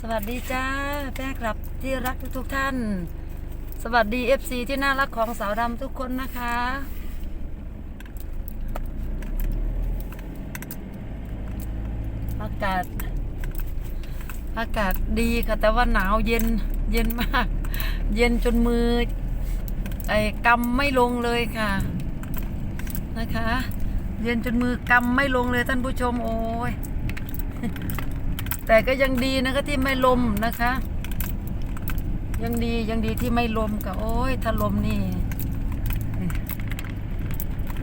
สวัสดีจ้าแม่กลับที่รักทุกท่าน สวัสดี FC ที่น่ารักของสาวดำทุกคนนะคะ อากาศ อากาศดีค่ะแต่ว่าหนาวเย็นเย็นมาก เย็นจนมือไอ้กำไม่ลงเลยค่ะ นะคะ เย็นจนมือกำไม่ลงเลยท่านผู้ชมโอ้ย แต่ก็ยังดีนะคะที่ไม่ลมนะคะ ยังดียังดีที่ไม่ลมกับโอ้ยถ้าลมนี่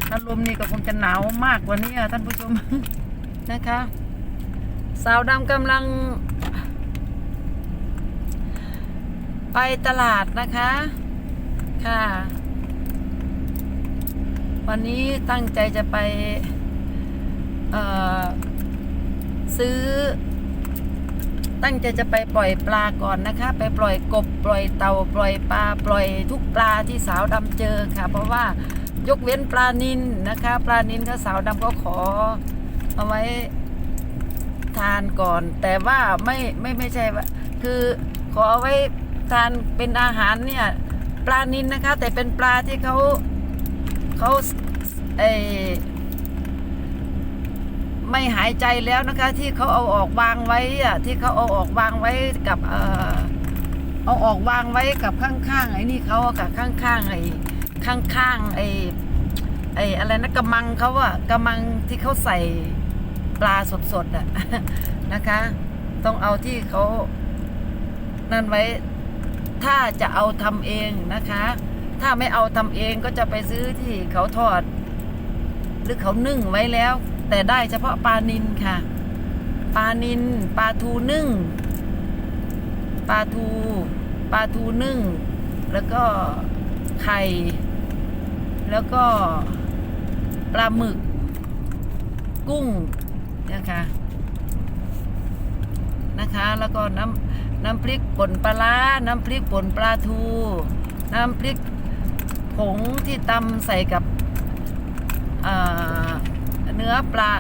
ถ้าลมนี่ก็คงจะหนาวมากกว่านี้อะท่านผู้ชมนะคะ สาวดำกำลัง ไปตลาดนะคะค่ะ วันนี้ตั้งใจจะไป เอ่อ ตั้งใจจะไปปล่อยปลาก่อนนะคะ ไปปล่อยกบปล่อยเต่าปล่อยปลาปล่อยทุกปลาที่สาวดำเจอค่ะ เพราะว่ายกเว้นปลานินนะคะ ปลานินก็สาวดำก็ขอเอาไว้ทานก่อน แต่ว่าไม่ไม่ไม่ใช่ว่าคือขอเอาไว้ทานเป็นอาหารเนี่ยปลานินนะคะ แต่เป็นปลาที่เขาเขาเออ ไม่หายใจแล้วนะคะ ที่เขาเอาออกวางไว้อะที่เขาเอาออกวางไว้กับเออเอาออกวางไว้กับข้างๆไอ้นี่เขาอะกับข้างๆไอ้ข้างๆไอ้ไอ้อะไรนะกระมังเขาอะกระมังที่เขาใส่ปลาสดๆอะนะคะ ต้องเอาที่เขานั่นไว้ ถ้าจะเอาทำเองนะคะ ถ้าไม่เอาทำเองก็จะไปซื้อที่เขาทอด หรือเขานึ่งไว้แล้ว แต่ได้เฉพาะปลานินค่ะ ปลานินปลาทูนึ่ง ปลาทู ปลาทูนึ่ง แล้วก็ไข่ แล้วก็ปลาหมึก กุ้งนะคะนะคะ แล้วก็น้ำน้ำพริกป่นปลาร้าน้ำพริกป่นปลาทู น้ำพริกผงที่ตำใส่กับ อปลา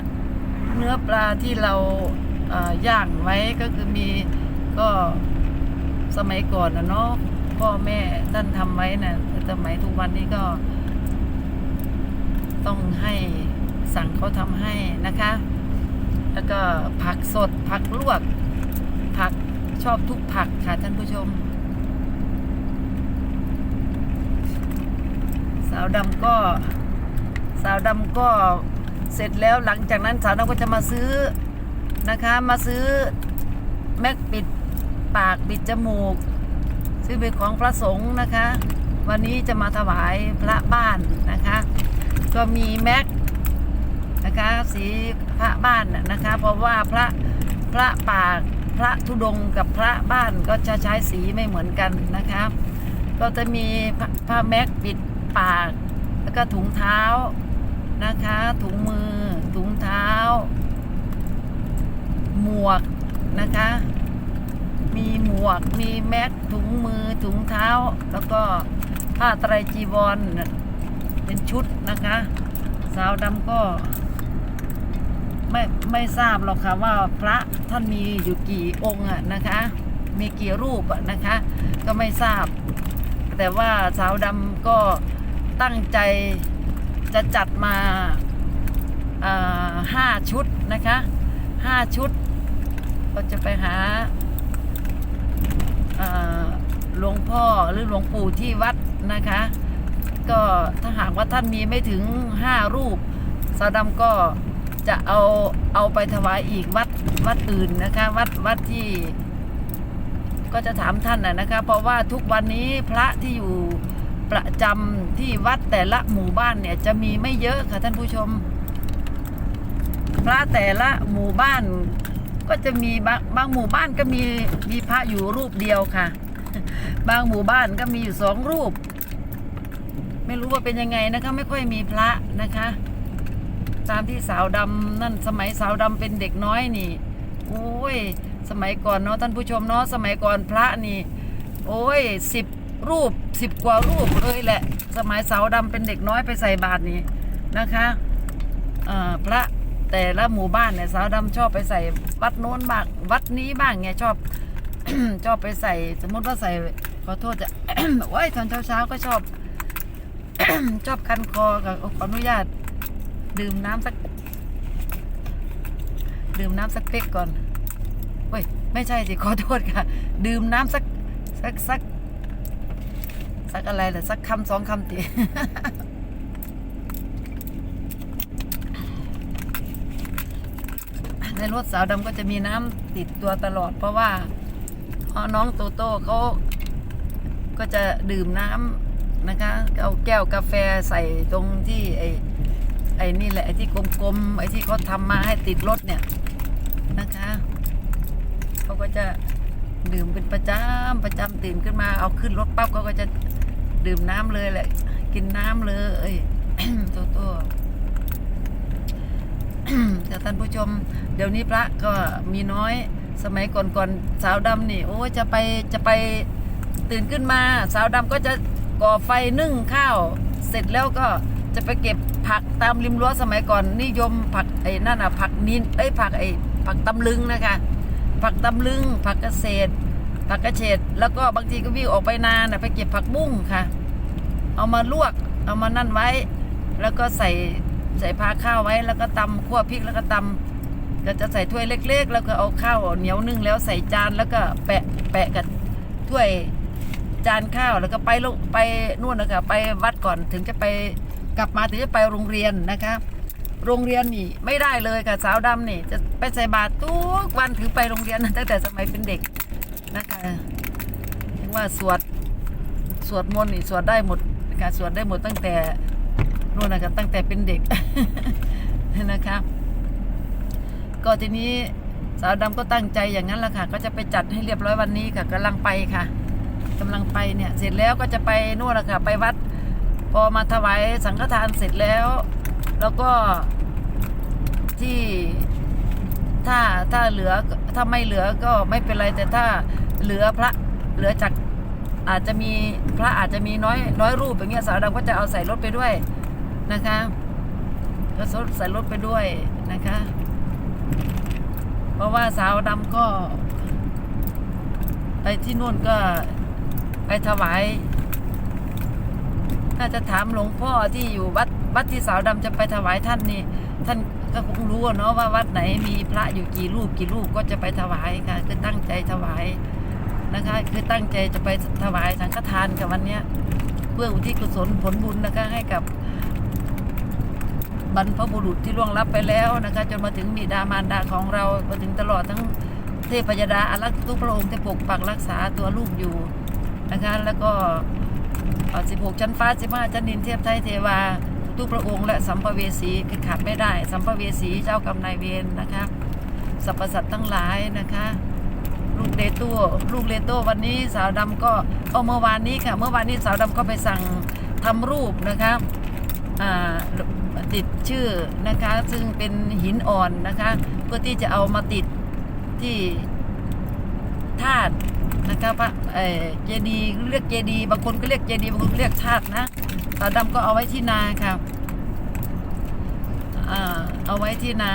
เนื้อปลาที่เราอ่าย่างไว้ก็คือมีก็สมัยก่อนนะเนาะพ่อแม่ท่านทำไว้นะ่ะสมัยทุกวันนี้ก็ ต้องให้สั่งเขาทำให้นะคะ แล้วก็ผักสดผักลวก ผักชอบทุกผักค่ะท่านผู้ชม สาวดำก็ สาวดำก็ เสร็จแล้วหลังจากนั้นสาวดำก็จะมาซื้อนะคะ มาซื้อแม็กปิดปากปิดจมูก ซื้อเป็นของพระสงฆ์นะคะ วันนี้จะมาถวายพระบ้านนะคะ ก็มีแม็กนะคะสีพระบ้านน่ะนะคะ เพราะว่าพระพระปากพระธุดงกับพระบ้านก็จะใช้สีไม่เหมือนกันนะคะ ก็จะมีผ้าแม็กปิดปาก แล้วก็ถุงเท้า นะคะ ถุงมือ ถุงเท้า หมวกนะคะ มีหมวก มีแม็กถุงมือ ถุงเท้า แล้วก็ผ้าไตรจีวรเป็นชุดนะคะ สาวดำก็ ไม่ไม่ทราบหรอกค่ะว่าพระท่านมีอยู่กี่องค์อะนะคะ มีกี่รูปอะนะคะ ก็ไม่ทราบ แต่ว่าสาวดำก็ตั้งใจ จะจัดมาห้าชุดนะคะห้าชุด ก็จะไปหาหลวงพ่อหรือหลวงปู่ที่วัดนะคะ ก็ถ้าหากว่าท่านมีไม่ถึงห้ารูปสาวดำก็จะเอาเอาไปถวายอีกวัดวัดอื่นนะคะ วัดวัดที่ ก็จะถามท่านนะนะคะ เพราะว่าทุกวันนี้พระที่อยู่ ประจำที่วัดแต่ละหมู่บ้านเนี่ยจะมีไม่เยอะค่ะท่านผู้ชม พระแต่ละหมู่บ้านก็จะมีบางบางหมู่บ้านก็มีมีพระอยู่รูปเดียวค่ะ บางหมู่บ้านก็มีอยู่สองรูป ไม่รู้ว่าเป็นยังไงนะคะ ไม่ค่อยมีพระนะคะ ตามที่สาวดำนั่นสมัยสาวดำเป็นเด็กน้อยนี่โอ้ยสมัยก่อนเนาะท่านผู้ชมเนาะสมัยก่อนพระนี่ โอ้ยสิบ รูปสิบกว่ารูปเลยแหละ สมัยสาวดำเป็นเด็กน้อยไปใส่บาตรนี่นะคะเออพระแต่ละหมู่บ้านเนี่ยสาวดำชอบไปใส่วัดโน้นบ้างวัดนี้บ้างไงชอบชอบไปใส่ สมมติว่าใส่ขอโทษจะโอ้ยตอนเช้าๆก็ชอบชอบคันคอกับขออนุญาต ดื่มน้ำสัก ดื่มน้ำสักเป๊กก่อนเฮ้ยไม่ใช่สิขอโทษค่ะ ดื่มน้ำสักสักสัก สักอะไรเหรอสักคำสองคำติในรถสาวดำก็จะมีน้ำติดตัวตลอด เพราะว่าพอน้องโตโต้เขาก็จะดื่มน้ำนะคะเอาแก้วกาแฟใส่ตรงที่ไอ้ไอ้นี่แหละไอ้ที่กลมๆไอ้ที่เขาทำมาให้ติดรถเนี่ยนะคะเขาก็จะดื่มเป็นประจำประจำตื่นขึ้นมาเอาขึ้นรถปั๊บเขาก็จะ ดื่มน้ำเลยแหละกินน้ำเลยโตโต้แต่ท่านผู้ชม เดี๋ยวนี้พระก็มีน้อยสมัยก่อนๆสาวดำนี่ โอ้จะไปจะไปตื่นขึ้นมา สาวดำก็จะก่อไฟนึ่งข้าว เสร็จแล้วก็จะไปเก็บผักตามริมรั้วสมัยก่อน นิยมผักไอ้นั่นอะผักนินเอ้ยผักไอ้ผักตำลึงนะคะ ผักตำลึงผักเกษตร ผักกระเฉดแล้วก็บางทีก็วิ่งออกไปนานนะไปเก็บผักบุ้งค่ะ เอามาลวก เอามานั่นไว้ แล้วก็ใส่ใส่พาข้าวไว้ แล้วก็ตำคั่วพริกแล้วก็ตำก็จะใส่ถ้วยเล็ก ๆ แล้วก็เอาข้าวเหนียวนึ่งแล้วใส่จานแล้วก็แปะแปะกับถ้วยจานข้าวแล้วก็ไปลงไปนู่นนะคะไปวัดก่อนถึงจะไปกลับมาถึงจะไปโรงเรียนนะคะ โรงเรียนนี่ไม่ได้เลยค่ะสาวดำนี่ จะไปใส่บาตรทุกวันถือไปโรงเรียนตั้งแต่สมัยเป็นเด็ก นะคะถึงว่าสวดสวดมนต์นี่สวดได้หมดนะคะสวดได้หมดตั้งแต่นู่นนะคะตั้งแต่เป็นเด็กนะคะก็ทีนี้สาวดำก็ตั้งใจอย่างนั้นละค่ะ ก็จะไปจัดให้เรียบร้อยวันนี้ค่ะกำลังไปค่ะกำลังไปเนี่ย เสร็จแล้วก็จะไปนู่นละค่ะ ไปวัด พอมาถวายสังฆทานเสร็จแล้ว แล้วก็ที่ถ้าถ้าเหลือถ้าไม่เหลือก็ไม่เป็นไรแต่ถ้า เหลือพระเหลือจากอาจจะมีพระอาจจะมีน้อยน้อยรูปอย่างเงี้ยสาวดำก็จะเอาใส่รถไปด้วยนะคะก็ใส่รถไปด้วยนะคะ เพราะว่าสาวดำก็ ไปที่นู่นก็ไปถวายถ้าจะถามหลวงพ่อที่อยู่วัดวัดที่สาวดำจะไปถวายท่านนี่ท่านก็คงรู้เนาะว่าวัดไหนมีพระอยู่กี่รูปกี่รูปก็จะไปถวายค่ะคือตั้งใจถวาย นะคะ คือตั้งใจจะไปถวายสังฆทานกับวันเนี้ย เพื่ออุทิศกุศลผลบุญนะคะให้กับบรรพบุรุษที่ล่วงลับไปแล้วนะคะ จนมาถึงบิดามารดาของเรามาถึงตลอดทั้งเทพยดาอารักษ์ทุกพระองค์ที่ปกปักรักษาตัวลูกอยู่นะคะ แล้วก็สิบหกชั้นฟ้าสิบห้าชั้นดินเทียบไทยเทวาทุกพระองค์และสัมภเวสีคือขาดไม่ได้ สัมภเวสีเจ้ากรรมนายเวรนะคะสรรพสัตว์ทั้งหลายนะคะ ลูกเลโต้ลูกเลโต้วันนี้สาวดำก็เอาเมื่อวานนี้ค่ะ เมื่อวานนี้สาวดำก็ไปสั่งทำรูปนะคะติดชื่อนะคะซึ่งเป็นหินอ่อนนะคะเพื่อที่จะเอามาติดที่ธาตุนะคะพระเอเจดีย์เรียกเจดีบางคนก็เรียกเจดีบางคนเรียกธาตุนะสาวดำก็เอาไว้ที่นาค่ะเอาไว้ที่นา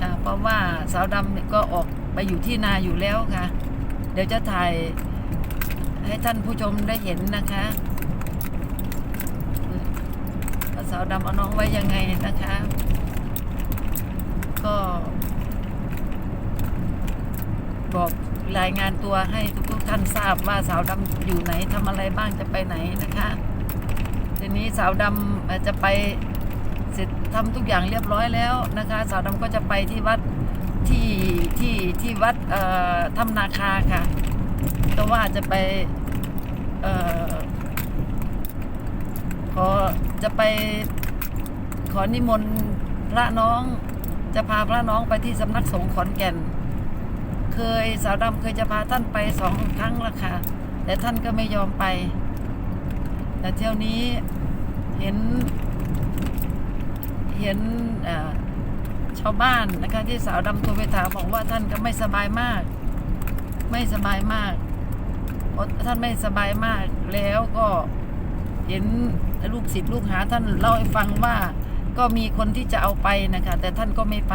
ค่ะเพราะว่าสาวดำก็ออก ไปอยู่ที่นาอยู่แล้วค่ะ เดี๋ยวจะถ่ายให้ท่านผู้ชมได้เห็นนะคะว่าสาวดำเอาน้องไว้ยังไงนะคะ ก็ บอกรายงานตัวให้ทุกๆท่านทราบว่าสาวดำอยู่ไหนทำอะไรบ้างจะไปไหนนะคะ ทีนี้สาวดำจะไปเสร็จทำทุกอย่างเรียบร้อยแล้วนะคะ สาวดำก็จะไปที่วัด ที่ที่ที่วัดเอ่อถ้ำนาคาค่ะ ก็ว่าจะไปเอ่อขอจะไปขอนิมนต์พระน้องจะพาพระน้องไปที่สำนักสงฆ์ขอนแก่น เคยสาวดำเคยจะพาท่านไปสองครั้งล้วค่ะ แต่ท่านก็ไม่ยอมไป แต่เที่ยวนี้เห็น เห็นเอ่อ ชาวบ้านนะคะที่สาวดำโทรไปถามบอกว่าท่านก็ไม่สบายมาก ไม่สบายมากท่านไม่สบายมากแล้วก็เห็นลูกศิษย์ลูกหาท่านเล่าให้ฟังว่าก็มีคนที่จะเอาไปนะคะ แต่ท่านก็ไม่ไป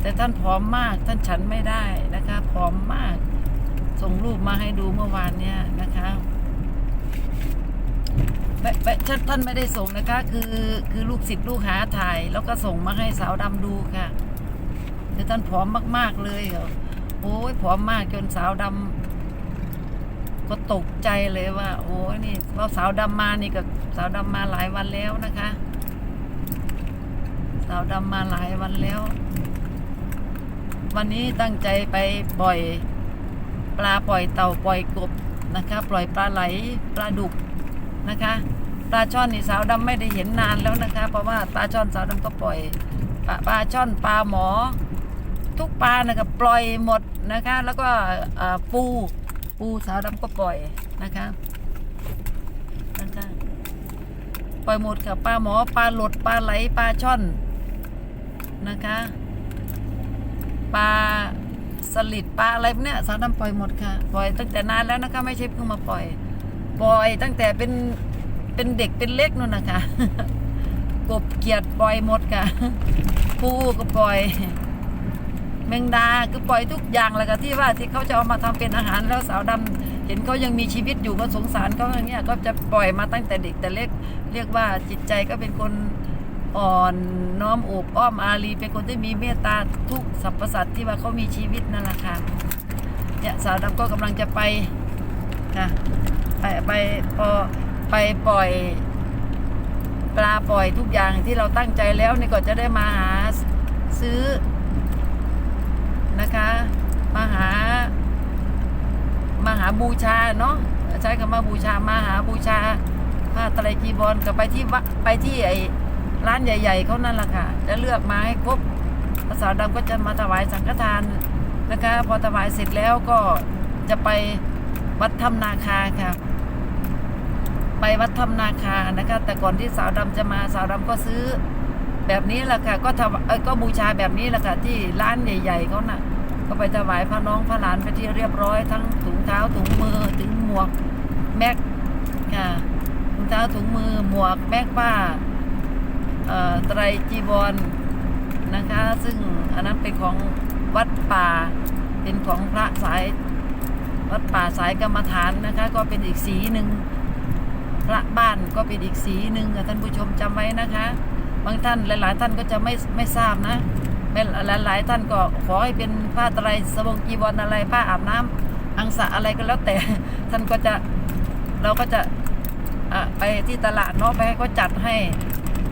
แต่ท่านผอมมาก ท่านฉันไม่ได้นะคะผอมมาก ส่งรูปมาให้ดูเมื่อวานเนี่ยนะคะ ไม่ท่านท่านไม่ได้ส่งนะคะ คือคือลูกศิษย์ลูกหาถ่าย แล้วก็ส่งมาให้สาวดำดูค่ะคือท่านผอมมากๆเลยเหรอโอ้ยผอมมากจนสาวดำก็ตกใจเลยว่า โอ้ยนี่ว่าสาวดำมานี่กับสาวดำมาหลายวันแล้วนะคะ สาวดำมาหลายวันแล้ว วันนี้ตั้งใจไปปล่อยปลาปล่อยเต่าปล่อยกบนะคะ ปล่อยปลาไหลปลาดุกนะคะ ปลาช่อนนี่สาวดำไม่ได้เห็นนานแล้วนะคะ เพราะว่าปลาช่อนสาวดำก็ปล่อยปลาปลาช่อนปลาหมอ ทุกปลานะคะปล่อยหมดนะคะ แล้วก็ปูปูสาวดำก็ปล่อยนะคะนะคะปล่อยหมดค่ะปลาหมอปลาหลดปลาไหลปลาช่อนนะคะปลาสลิดปลาอะไรพวกเนี่ยสาวดำปล่อยหมดค่ะ ปล่อยตั้งแต่นานแล้วนะคะ ไม่ใช่เพิ่งมาปล่อย ปล่อยตั้งแต่เป็น เป็นเด็กเป็นเล็กนู่นนะคะกบเกียดปล่อยหมดค่ะปูก็ปล่อย แมงดาคือปล่อยทุกอย่างเลยค่ะที่ว่าที่เขาจะเอามาทำเป็นอาหารแล้วสาวดำเห็นเขายังมีชีวิตอยู่ก็สงสารเขาอย่างเงี้ยก็จะปล่อยมาตั้งแต่เด็กแต่เล็ก เรียกว่าจิตใจก็เป็นคนอ่อนน้อมโอบอ้อมอารีเป็นคนที่มีเมตตาทุกสรรพสัตว์ที่ว่าเขามีชีวิตนั่นแหละค่ะเนี่ยสาวดำก็กำลังจะไปค่ะไปไปพอ ไปปล่อยปลาปล่อยทุกอย่างที่เราตั้งใจแล้วนี่ก็จะได้มาหาซื้อนะคะ มาหา มาหาบูชาเนาะใช้คำว่าบูชามาหาบูชาผ้าตะไตรจีบอลกับไปที่วะไปที่ไอร้านใหญ่ ๆเขานั่นแหละค่ะ จะเลือกมาให้ครบภาษาดำก็จะมาถวายสังฆทานนะคะ พอถวายเสร็จแล้วก็จะไปวัดถ้ำนาคาค่ะ ไปวัดถ้ำนาคานะคะ แต่ก่อนที่สาวดำจะมาสาวดำก็ซื้อแบบนี้แหละค่ะ ก็ถวายเอ้ยก็บูชาแบบนี้แหละค่ะที่ร้านใหญ่ๆเขาน่ะ ก็ไปถวายพระน้องพระหลานไปที่เรียบร้อย ทั้งถุงเท้าถุงมือถึงหมวกแม็กค่ะถุงเท้าถุงมือหมวกแม็กผ้าเอ่อไตรจีวรนะคะ ซึ่งอันนั้นเป็นของวัดป่า เป็นของพระสายวัดป่าสายกรรมฐานนะคะ ก็เป็นอีกสีหนึ่ง พระบ้านก็เป็นอีกสีหนึ่งค่ะท่านผู้ชมจำไว้นะคะ บางท่านหลาย ๆ ท่านก็จะไม่ไม่ทราบนะไม่หลายหลายๆท่านก็ขอให้เป็นผ้าไตรสบงจีวรอะไรผ้าอาบน้ำอังสะอะไรก็แล้วแต่ท่านก็จะเราก็จะไปที่ตลาดเนาะไปให้เขาจัดให้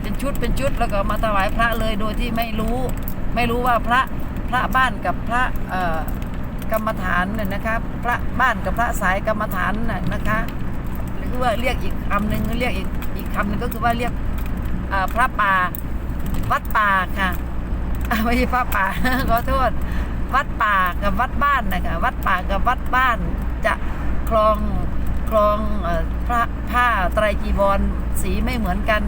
เป็นชุดเป็นชุดแล้วก็มาถวายพระเลยโดยที่ไม่รู้ไม่รู้ว่าพระพระบ้านกับพระกรรมฐานเนี่ยนะคะพระบ้านกับพระสายกรรมฐานน่ะนะคะ หรือว่าเรียกอีกคำหนึ่งเรียกอีกอีกคำหนึ่งก็คือว่าเรียกพระป่าวัดป่าค่ะไม่ใช่พระป่าขอโทษ วัดป่ากับวัดบ้านนะคะวัดป่ากับวัดบ้าน จะคลองคลองพระผ้าไตรจีวรสีไม่เหมือนกัน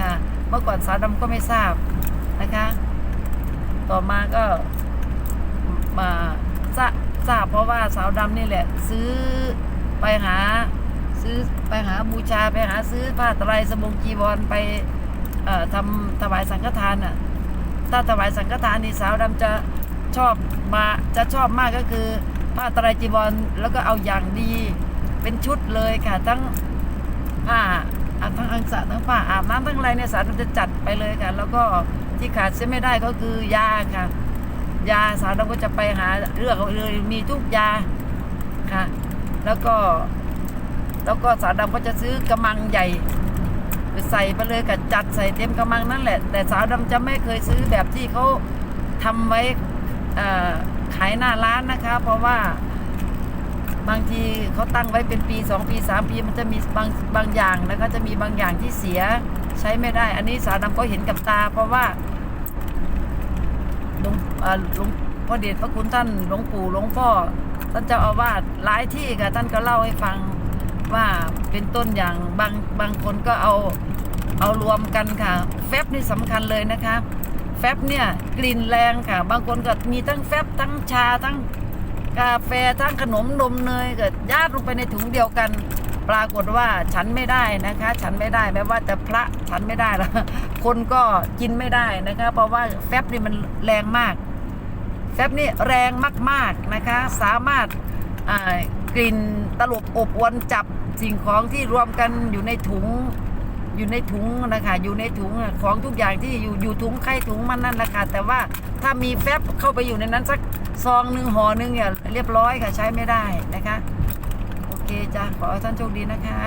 ค่ะเมื่อก่อนสาวดำก็ไม่ทราบนะคะ ต่อมาก็มาทราบเพราะว่าสาวดำนี่แหละ ซื้อไปหา ซื้อไปหาบูชาไปหาซื้อผ้าไตรสบงจีวรไปทำถวายสังฆทานอะ ถ้าถวายสังฆทานนี่สาวดำจะชอบมาจะชอบมากก็คือผ้าไตรจีวรแล้วก็เอาอย่างดีเป็นชุดเลยค่ะทั้งผ้าทั้งอังสะทั้งผ้าอาบน้ำทั้งอะไรเนี่ยสาวดำจะจัดไปเลยค่ะ แล้วก็ที่ขาดเสียไม่ได้ก็คือยาค่ะ ยาสาวดำก็จะไปหาเลือกเอาเลยมีทุกยาค่ะ แล้วก็ แล้วก็สาวดำก็จะซื้อกระมังใหญ่ไปใส่ไปเลยกับจัดใส่เต็มกระมังนั่นแหละ แต่สาวดำจะไม่เคยซื้อแบบที่เขาทำไว้ขายหน้าร้านนะคะ เพราะว่าบางทีเขาตั้งไว้เป็นปีสองปีสามปีมันจะมีบางบางอย่างนะคะจะมีบางอย่างที่เสียใช้ไม่ได้ อันนี้สาวดำก็เห็นกับตา เพราะว่าหลวงหลวงพ่อเดชพระคุณท่านหลวงปู่หลวงพ่อท่านเจ้าอาวาสหลายที่ค่ะท่านก็เล่าให้ฟัง ว่าเป็นต้นอย่างบางบางคนก็เอาเอารวมกันค่ะ แฟบนี่สำคัญเลยนะคะ แฟบเนี่ยกลิ่นแรงค่ะ บางคนก็มีทั้งแฟบทั้งชาทั้งกาแฟทั้งขนมนมเนยก็ญาติลงไปในถุงเดียวกัน ปรากฏว่าฉันไม่ได้นะคะ ฉันไม่ได้แม้ว่าแต่พระฉันไม่ได้แล้วคนก็กินไม่ได้นะคะ เพราะว่าแฟบนี่มันแรงมากฟบนี่แรงมากๆนะคะ สามารถกลิ่นตลบอบอวนจับ สิ่งของที่รวมกันอยู่ในถุงอยู่ในถุงนะคะอยู่ในถุงของทุกอย่างที่อยู่อยู่ถุงไข่ถุงมันนั่นแหละค่ะแต่ว่าถ้ามีแฟบเข้าไปอยู่ในนั้นสักซองหนึ่งห่อหนึ่งเนี่ยเรียบร้อยค่ะใช้ไม่ได้นะคะ โอเคจ้าขอท่านโชคดีนะคะ